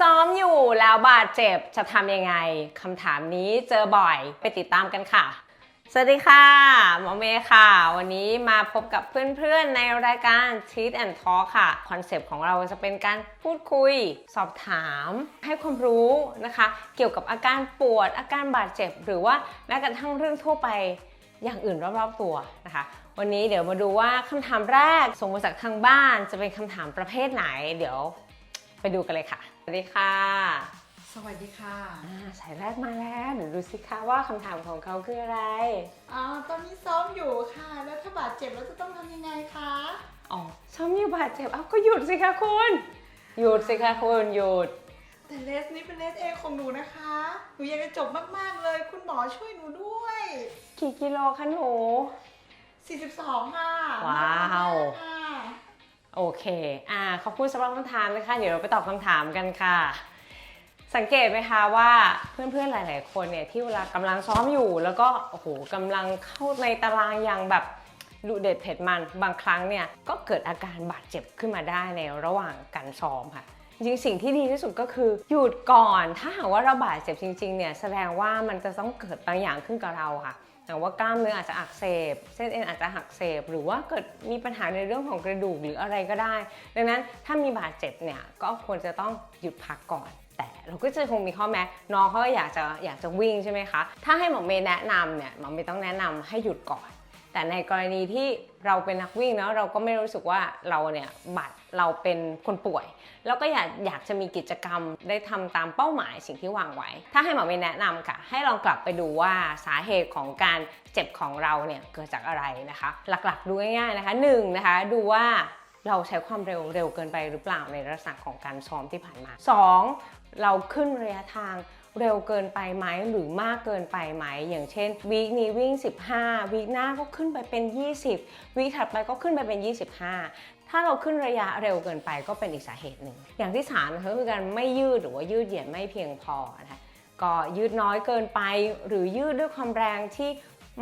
ซ้อมอยู่แล้วบาดเจ็บจะทำยังไงคำถามนี้เจอบ่อยไปติดตามกันค่ะ สวัสดีค่ะ หมอเมย์ค่ะ วันนี้มาพบกับเพื่อนๆ ในรายการ Teach and Talk ค่ะ คอนเซปต์ของเราจะเป็นการพูดคุย สอบถาม ให้ความรู้นะคะ เกี่ยวกับอาการปวดอาการบาดเจ็บ หรือว่าแม้กระทั่งเรื่องทั่วไปอย่างอื่นรอบๆตัวนะคะ วันนี้เดี๋ยวมาดูว่าคำถามแรกส่งมาจากทางบ้านจะเป็นคำถามประเภทไหน เดี๋ยว ไปดูกันเลยค่ะ สวัสดีค่ะ สวัสดีค่ะอ่าสายแรกมาแล้วเดี๋ยวดูสิคะว่าคำถามของเขาคืออะไร อ่าตอนนี้ซ้อมอยู่ค่ะ แล้วถ้าบาดเจ็บแล้วจะต้องทำยังไงคะ อ๋อซ้อมอยู่บาดเจ็บเอ้าก็หยุดสิคะคุณ หยุดสิคะคุณหยุด แต่เลสนี้เป็นเลสเอของหนูนะคะ หนูอยากจะจบมากๆเลย คุณหมอช่วยหนูด้วย กี่กิโลคะหนู 42 ค่ะว้าวค่ะ โอเค อ่า ขอบคุณสำหรับคำถามนะคะ เดี๋ยวเราไปตอบคำถามกันค่ะ สังเกตไหมคะว่าเพื่อนๆ หลาย ๆ คนเนี่ยที่เวลากำลังซ้อมอยู่ แล้วก็ โอ้โหกำลังเข้าในตารางอย่างแบบดุเด็ดเผ็ดมัน บางครั้งเนี่ยก็เกิดอาการบาดเจ็บขึ้นมาได้ในระหว่างการซ้อมค่ะ จริงสิ่งที่ดีที่สุดก็คือหยุดก่อน ถ้าหากว่าเราบาดเจ็บจริง ๆ เนี่ยแสดงว่ามันจะต้องเกิดบางอย่างขึ้นกับเราค่ะ อย่างว่ากล้ามเนื้ออาจจะอักเสบ เส้นเอ็นอาจจะหักเสบ หรือว่าเกิดมีปัญหาในเรื่องของกระดูกหรืออะไรก็ได้ ดังนั้นถ้ามีบาดเจ็บเนี่ยก็ควรจะต้องหยุดพักก่อน แต่เราก็จะคงมีข้อแม้น้องเขาอยากจะอยากจะวิ่งใช่ไหมคะ ถ้าให้หมอเมย์แนะนำเนี่ยหมอเมย์ต้องแนะนำให้หยุดก่อน แต่ในกรณีที่เราเป็นนักวิ่งเนาะเราก็ไม่รู้สึกว่าเราเนี่ยบาดเราเป็นคนป่วย แล้วก็อยากอยากจะมีกิจกรรมได้ทำตามเป้าหมายสิ่งที่วางไว้ ถ้าให้หมอเมย์แนะนำค่ะ ให้ลองกลับไปดูว่าสาเหตุของการเจ็บของเราเนี่ยเกิดจากอะไรนะคะ หลักๆดูง่ายๆนะคะหนึ่งนะคะดูว่า เราใช้ความเร็วเร็วเกินไปหรือเปล่าในลักษณะของการซ้อมที่ผ่านมาสองเราขึ้นระยะทางเร็วเกินไปไหมหรือมากเกินไปไหม อย่างเช่นวีคนี้วิ่ง 15วีคหน้าก็ขึ้นไปเป็น 20วีคถัดไปก็ขึ้นไปเป็น 25 ถ้าเราขึ้นระยะเร็วเกินไปก็เป็นอีกสาเหตุหนึ่ง อย่างที่สามนะคะคือการไม่ยืดหรือว่ายืดเหยียดไม่เพียงพอนะคะก็ยืดน้อยเกินไป หรือยืดด้วยความแรงที่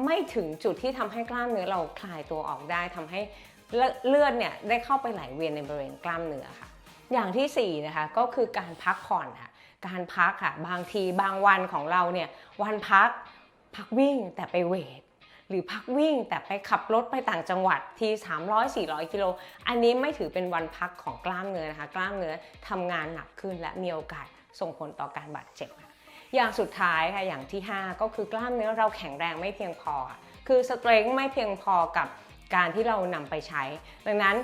ไม่ถึงจุดที่ทำให้กล้ามเนื้อเราคลายตัวออกได้ทำให้ เลือดเนี่ยได้เข้าไปไหลเวียนในบริเวณกล้ามเนื้อค่ะ อย่างที่สี่นะคะก็คือการพักผ่อนค่ะ การพักค่ะบางทีบางวันของเราเนี่ยวันพักพักวิ่งแต่ไปเวทหรือพักวิ่งแต่ไปขับรถไปต่างจังหวัดที300-400 กิโล อันนี้ไม่ถือเป็นวันพักของกล้ามเนื้อนะคะ กล้ามเนื้อทำงานหนักขึ้นและมีโอกาสส่งผลต่อการบาดเจ็บ อย่างสุดท้ายค่ะอย่างที่ 5 ก็คือกล้ามเนื้อเราแข็งแรงไม่เพียงพอ คือสเตรนจ์ไม่เพียงพอกับ การที่เรานำไปใช้ ดังนั้น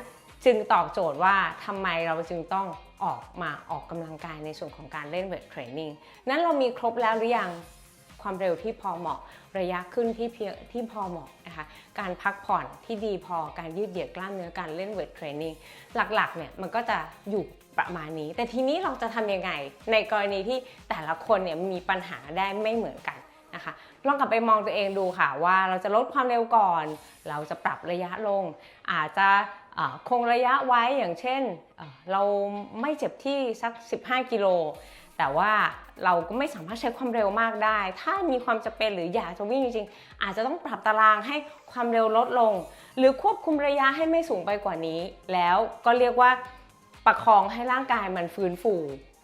จึงตอบโจทย์ว่าทำไมเราจึงต้องออกมาออกกำลังกายในส่วนของการเล่นเวทเทรนนิ่งนั้นเรามีครบแล้วหรือยังความเร็วที่พอเหมาะ ระยะขึ้นที่เพียงที่พอเหมาะนะคะการพักผ่อนที่ดีพอการยืดเหยียดกล้ามเนื้อการเล่นเวทเทรนนิ่งหลักๆเนี่ยมันก็จะอยู่ประมาณนี้ แต่ทีนี้เราจะทำยังไง ในกรณีที่แต่ละคนเนี่ยมีปัญหาได้ไม่เหมือนกัน นะคะ ลองกลับไปมองตัวเองดูค่ะ ว่าเราจะลดความเร็วก่อน เราจะปรับระยะลง อาจจะคงระยะไว้อย่างเช่น เราไม่เจ็บที่สัก 15 กิโล แต่ว่าเราก็ไม่สามารถใช้ความเร็วมากได้ ถ้ามีความจำเป็นหรืออยากจะวิ่งจริงๆ อาจจะต้องปรับตารางให้ความเร็วลดลง หรือควบคุมระยะให้ไม่สูงไปกว่านี้ แล้วก็เรียกว่า ประคองให้ร่างกายมันฟื้นฟู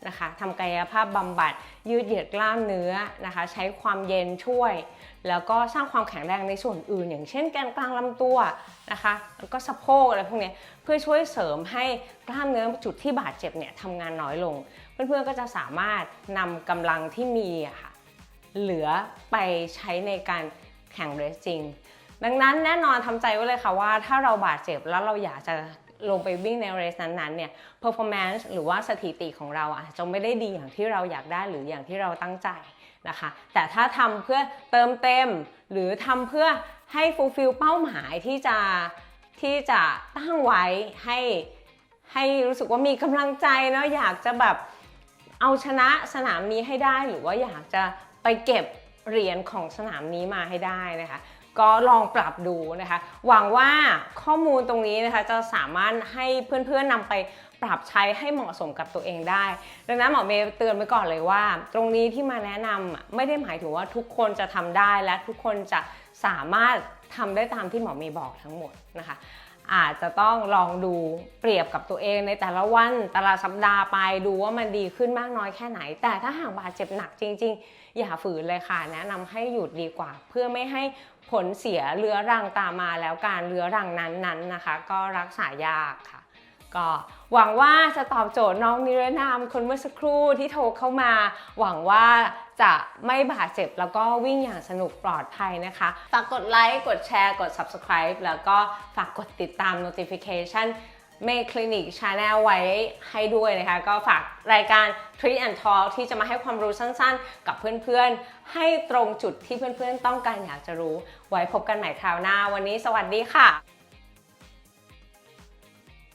นะคะทำกายภาพบำบัด ยืดเหยียดกล้ามเนื้อนะคะ ใช้ความเย็นช่วย แล้วก็สร้างความแข็งแรงในส่วนอื่น อย่างเช่นแกนกลางลำตัวนะคะแล้วก็สะโพกอะไรพวกนี้เพื่อช่วยเสริมให้กล้ามเนื้อจุดที่บาดเจ็บเนี่ยทำงานน้อยลง เพื่อนๆก็จะสามารถนำกำลังที่มีอะค่ะเหลือไปใช้ในการแข่งเรสจริง ดังนั้นแน่นอนทำใจไว้เลยค่ะว่าถ้าเราบาดเจ็บแล้วเราอยากจะ ลงไปวิ่งในเรสนั้นๆเนี่ย performance หรือว่าสถิติของเราอาจจะไม่ได้ดีอย่างที่เราอยากได้หรืออย่างที่เราตั้งใจนะคะ แต่ถ้าทำเพื่อเติมเต็ม หรือทำเพื่อให้ fulfill เป้าหมายที่จะที่จะตั้งไว้ให้ให้รู้สึกว่ามีกำลังใจเนาะอยากจะแบบเอาชนะสนามนี้ให้ได้ หรือว่าอยากจะไปเก็บเหรียญของสนามนี้มาให้ได้นะคะ ก็ลองปรับดูนะคะ หวังว่าข้อมูลตรงนี้นะคะจะสามารถให้เพื่อนๆนำไปปรับใช้ให้เหมาะสมกับตัวเองได้ ดังนั้นหมอเมย์เตือนไว้ก่อนเลยว่า ตรงนี้ที่มาแนะนำไม่ได้หมายถึงว่าทุกคนจะทำได้และทุกคนจะสามารถทำได้ตามที่หมอเมย์บอกทั้งหมดนะคะ อาจจะต้องลองดูเปรียบกับตัวเองในแต่ละวันแต่ละสัปดาห์ไปดูว่ามันดีขึ้นมากน้อยแค่ไหน แต่ถ้าหากบาดเจ็บหนักจริง ๆ อย่าฝืนเลยค่ะ แนะนำให้หยุดดีกว่า เพื่อไม่ให้ผลเสียเรื้อรังตามมาแล้วการเรื้อรังนั้นๆนะคะ ก็รักษายากค่ะ ก็หวังว่าจะตอบโจทย์น้องนิรนามคนเมื่อสักครู่ที่โทรเข้ามา หวังว่า จะไม่บาดเจ็บแล้วก็วิ่งอย่างสนุกปลอดภัยนะคะ ฝากกดไลค์ กดแชร์ กด Subscribe แล้วก็ฝากกดติดตาม notification เม c l i n i c Channel ไว้ให้ด้วยนะคะ ก็ฝากรายการ Treat and Talk ที่จะมาให้ความรู้สั้นๆ กับเพื่อนๆ ให้ตรงจุดที่เพื่อนๆ ต้องการอยากจะรู้ ไว้พบกันใหม่คราวหน้า วันนี้สวัสดีค่ะ